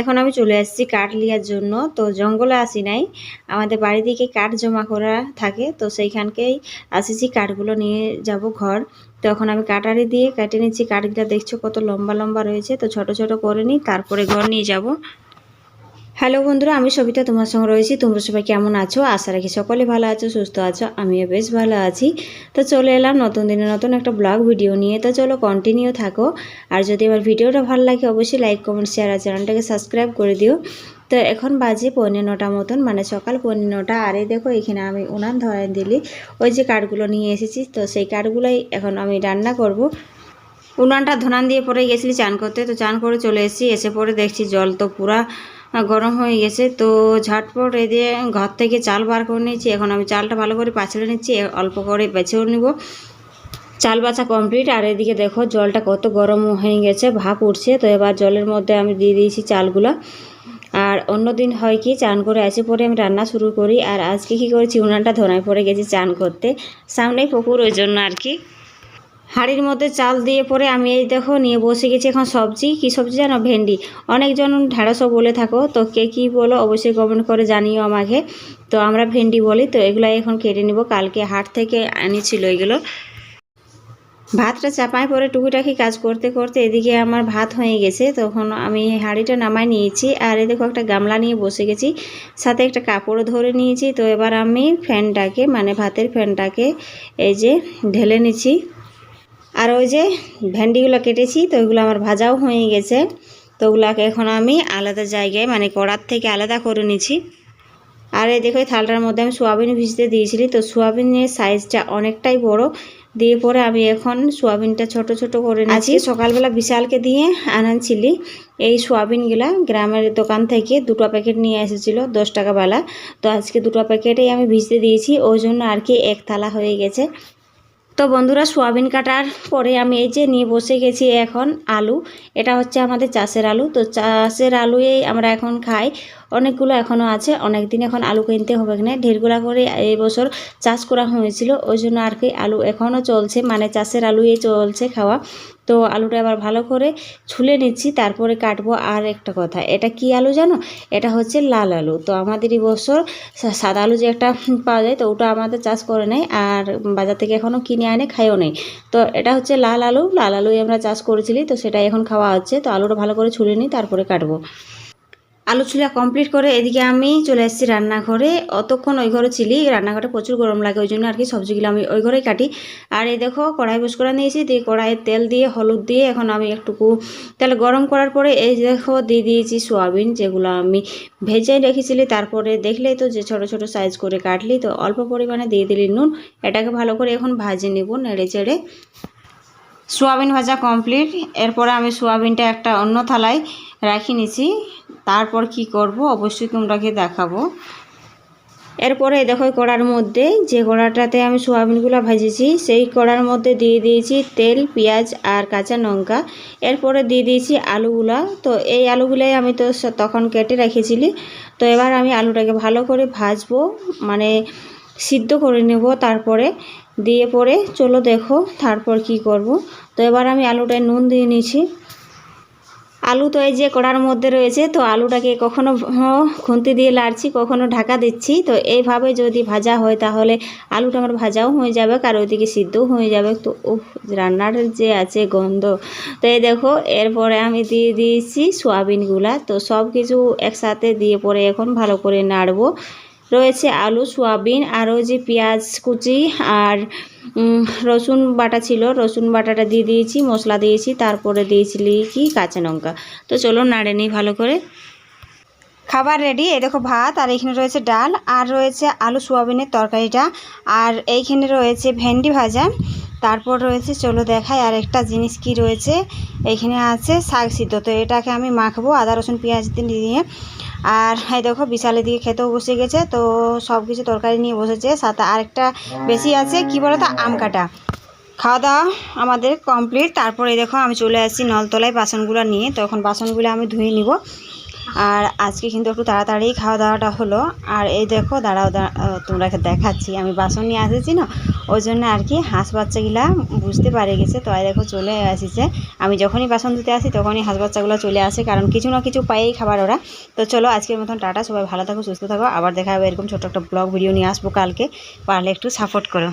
এখন আমি চলে আসছি কাঠ লিয়ার জন্য। তো জঙ্গলে আসি নাই। আমাদের বাড়ি দিকে কাঠ জমা করা থাকে। তো সেইখানকেই আসিছি কাঠগুলো নিয়ে যাব ঘর। তো এখন আমি কাটারি দিয়ে কেটে নিচ্ছি। কাঠগুলো দেখছ কত লম্বা লম্বা রয়েছে। তো ছোট ছোট করে নিই, তারপরে ঘর নিয়ে যাব। হ্যালো বন্ধুরা, আমি সবিতা, তোমার সঙ্গে রয়েছি। তোমরা সবাই কেমন আছো? আশা রাখি সকলে ভালো আছো, সুস্থ আছো। আমিও বেশ ভালো আছি। তো চলে এলাম নতুন দিনে নতুন একটা ব্লগ ভিডিও নিয়ে। তো চলো কন্টিনিউ থাকো। আর যদি আমার ভিডিওটা ভালো লাগে, অবশ্যই লাইক কমেন্ট শেয়ার আর চ্যানেলটাকে সাবস্ক্রাইব করে দিও। তো এখন বাজে পৌনে নটা মতন মানে সকাল পৌনে নটা। আর দেখো, এখানে আমি উনান ধরাই দিলি। ওই যে কাঠগুলো নিয়ে এসেছি, তো সেই কাঠগুলোই এখন আমি রান্না করব। উনানটা ধনান দিয়ে পরে গেছিলি চান করতে। তো চান করে চলে এসেছি, এসে পরে দেখছি জল তো পুরা গরম হয়ে গেছে। তো ঝটপট এই দিয়ে ঘর থেকে চাল বার করে নিয়েছি। এখন আমি চালটা ভালো করে পাছড়ে নিচ্ছি। অল্প করে বেছেও নিব। চাল বাছা কমপ্লিট। আর এদিকে দেখো জলটা কত গরম হয়ে গেছে, ভাপ উঠছে। তো এবার জলের মধ্যে আমি দিয়ে দিয়েছি চালগুলো। আর অন্য দিন হয় কি, চান করে আসে পরে আমি রান্না শুরু করি। আর আজকে কি করেছি, উনানটা ধরায় পড়ে গেছি চান করতে। সামনেই পুকুর ওই জন্য আর কি। হাঁড়ির মধ্যে চাল দিয়ে পরে আমি এই দেখো নিয়ে বসে গেছি এখন সবজি। কি সবজি জানো? ভেন্ডি। অনেকজন ঢেঁড়সও বলে থাকো। তো কে কী বলো অবশ্যই কমেন্ট করে জানিও আমাকে। তো আমরা ভেন্ডি বলি, তো এগুলো এখন কেটে নিব। কালকে হাট থেকে আনিছিল এগুলো। ভাতটা চাপায় পরে টুকিটাকি কাজ করতে করতে এদিকে আমার ভাত হয়ে গেছে। তখন আমি হাঁড়িটা নামায় নিয়েছি আর দেখো একটা গামলা নিয়ে বসে গেছি। সাথে একটা কাপড়ও ধরে নিয়েছি। তো এবার আমি ফ্যানটাকে মানে ভাতের ফ্যানটাকে এই যে ঢেলে নিচ্ছি। আর ওই যে ভেন্ডিগুলো কেটেছি, তো ওইগুলো আমার ভাজাও হয়ে গেছে। তো ওগুলাকে এখন আমি আলাদা জায়গায় মানে কড়ার থেকে আলাদা করে নিচ্ছি। আর এই দেখো থালটার মধ্যে আমি সোয়াবিন ভিজতে দিয়েছিলি, তো সোয়াবিনের সাইজটা অনেকটাই বড়। দিয়ে পরে আমি এখন সোয়াবিনটা ছোট ছোট করে নিয়েছি সকালবেলা বিশালকে দিয়ে আনাচ্ছিলি, এই সোয়াবিনগুলা গ্রামের দোকান থেকে দুটো প্যাকেট নিয়ে এসেছিল, দশ টাকা বেলা। তো আজকে দুটো প্যাকেটেই আমি ভিজতে দিয়েছি, ওই জন্য আর কি এক থালা হয়ে গেছে। তো বন্ধুরা সোয়াবিন কাটার পরে আমি এই যে নিয়ে বসে গেছি এখন আলু। এটা হচ্ছে আমাদের চাষের আলু। তো চাষের আলুয়েই আমরা এখন খাই। অনেকগুলো এখনও আছে অনেক দিন এখন আলু কিনতে হবে না ঢেরগুলা করে এই বছর চাষ করা হয়েছিল, ওই জন্য আর কি আলু এখনও চলছে মানে চাষের আলুই চলছে খাওয়া। তো আলুটা আবার ভালো করে ছুলে নিচ্ছি, তারপরে কাটবো আর একটা কথা, এটা কি আলু জানো? এটা হচ্ছে লাল আলু। তো আমাদের এই বছর সাদা আলু যে একটা পাওয়া যায়, তো ওটা আমাদের চাষ করে নেই আর বাজার থেকে এখনও কিনে আনে খাইও নেই তো এটা হচ্ছে লাল আলু, লাল আলুই আমরা চাষ করেছিলি, তো সেটাই এখন খাওয়া হচ্ছে। তো আলুটা ভালো করে ছুলে নিই তারপরে কাটবো। আলু চুলা কমপ্লিট করে এদিকে আমি চলে এসেছি রান্নাঘরে। অতক্ষণ ওই ঘরে ছিলি রান্নাঘরে প্রচুর গরম লাগে, ওই জন্য আর কি সবজিগুলো আমি ওই ঘরেই কাটি। আর এই দেখো, কড়াই বস করে নিয়েছি, দিয়ে কড়াইয়ে তেল দিয়ে, হলুদ দিয়ে এখন আমি একটুকু তেল গরম করার পরে এই দেখো, দিয়ে দিয়েছি সোয়াবিন, যেগুলো আমি ভেজে রেখেছিলি। তারপরে দেখলেই তো যে ছোট ছোট সাইজ করে কাটলি, তো অল্প পরিমাণে দিয়ে দিলি নুন। এটাকে ভালো করে এখন ভাজে নেব নেড়ে চেড়ে। সোয়াবিন ভাজা কমপ্লিট এরপরে আমি সোয়াবিনটা একটা অন্য থালায় রাখি নিছি। তারপর কি করব? অবশ্যই তোমরাকে দেখাবো। এরপরে দেখো কড়ার মধ্যে যে কড়াটাতে আমি সোয়াবিনগুলো ভাজেছি, সেই কড়ার মধ্যে দিয়ে দিয়েছি তেল, পেঁয়াজ আর কাঁচা লঙ্কা। এরপরে দিয়ে দিয়েছি আলুগুলা। তো এই আলুগুলাই আমি তো তখন কেটে রেখেছিলি। তো এবার আমি আলুটাকে ভালো করে ভাজবো মানে সিদ্ধ করে নেব তারপরে। দিয়ে পরে চলো দেখো তারপর কি করব। তো এবার আমি আলুটায় নুন দিয়ে নিয়েছি। আলু তো এই যে কড়ার মধ্যে রয়েছে, তো আলুটাকে কখনো খুন্তি দিয়ে লাড়ছি, কখনো ঢাকা দিচ্ছি। তো এইভাবে যদি ভাজা হয় তাহলে আলুটা আমার ভাজাও হয়ে যাবে, আর ওইদিকে সিদ্ধও হয়ে যাবে। তো উফ, রান্নার যে আছে গন্ধ। তো এই দেখো, এরপরে আমি দিয়ে দিয়েছি সোয়াবিনগুলা। তো সব কিছু একসাথে দিয়ে পরে এখন ভালো করে নাড়বো। রয়েছে আলু, সোয়াবিন আরও যে পেঁয়াজ কুচি আর রসুন বাটা ছিল। রসুন বাটাটা দিয়ে দিয়েছি, মশলা দিয়েছি, তারপরে দিয়েছিলি কি? কাঁচা লঙ্কা। তো চলো নাড়ে নিই ভালো করে। খাবার রেডি এই দেখো ভাত, আর এইখানে রয়েছে ডাল, আর রয়েছে আলু সোয়াবিনের তরকারিটা, আর এইখানে রয়েছে ভেন্ডি ভাজা। তারপর রয়েছে, চলো দেখাই আর একটা জিনিস কি রয়েছে। এইখানে আছে শাক সিদ্ধ, তো এটাকে আমি মাখবো আদা, রসুন, পেঁয়াজ দিয়ে। আর এই দেখো বিশালে দিয়ে খেতেও বসে গেছে, তো সব কিছু তরকারি নিয়ে বসেছে। সাথে আরেকটা বেশি আছে, কি বলো তো আম কাটা। খাওয়া দাওয়া আমাদের কমপ্লিট। তারপরে দেখো আমি চলে আসছি নলতলায় বাসনগুলো নিয়ে, তো এখন বাসনগুলো আমি ধুয়ে নিব। আর আজকে কিন্তু একটু তাড়াতাড়ি খাওয়া দাওয়াটা হলো। আর এই দেখো, দাঁড়াও, দাঁড়া তোমরা দেখাচ্ছি। আমি বাসন নিয়ে আসেছি না, ওই জন্য আর কি হাঁস বাচ্চাগুলা বুঝতে পারে গেছে। তো দেখো, চলে আসিছে আমি যখনই বাসন ধুতে আসি, তখনই হাঁস বাচ্চাগুলো চলে আসে, কারণ কিছু না কিছু পায়েই খাবার ওরা। তো চলো, আজকের মতন টাটা, সবাই ভালো থাকো, সুস্থ থাকো। আবার দেখা হবে এরকম ছোট্ট একটা ব্লগ ভিডিও নিয়ে আসব কালকে। পারলে একটু সাপোর্ট করো।